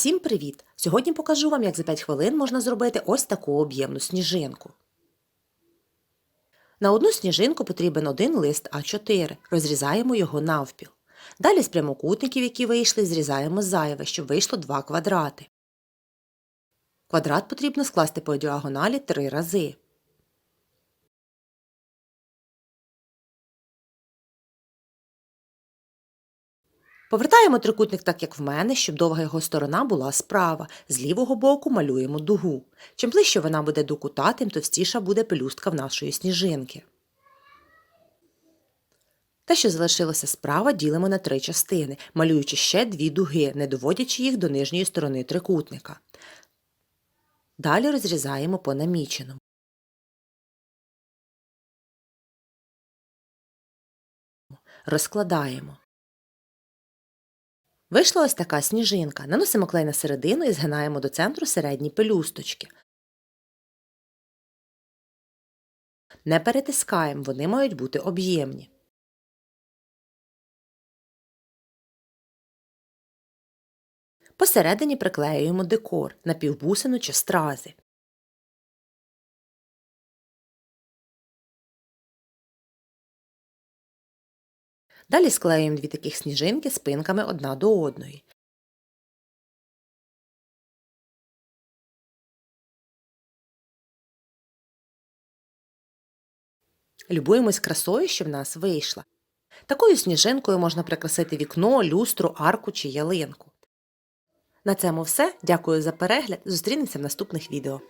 Всім привіт! Сьогодні покажу вам, як за 5 хвилин можна зробити ось таку об'ємну сніжинку. На одну сніжинку потрібен один лист А4. Розрізаємо його навпіл. Далі з прямокутників, які вийшли, зрізаємо зайве, щоб вийшло два квадрати. Квадрат потрібно скласти по діагоналі три рази. Повертаємо трикутник так, як в мене, щоб довга його сторона була справа. З лівого боку малюємо дугу. Чим ближче вона буде до кута, тим товстіша буде пелюстка в нашої сніжинки. Те, що залишилося справа, ділимо на три частини, малюючи ще дві дуги, не доводячи їх до нижньої сторони трикутника. Далі розрізаємо по наміченому. Розкладаємо. Вийшла ось така сніжинка. Наносимо клей на середину і згинаємо до центру середні пелюсточки. Не перетискаємо, вони мають бути об'ємні. Посередині приклеюємо декор на півбусину чи стрази. Далі склеюємо дві таких сніжинки спинками одна до одної. Любуємось красою, що в нас вийшла. Такою сніжинкою можна прикрасити вікно, люстру, арку чи ялинку. На цьому все. Дякую за перегляд. Зустрінемося в наступних відео.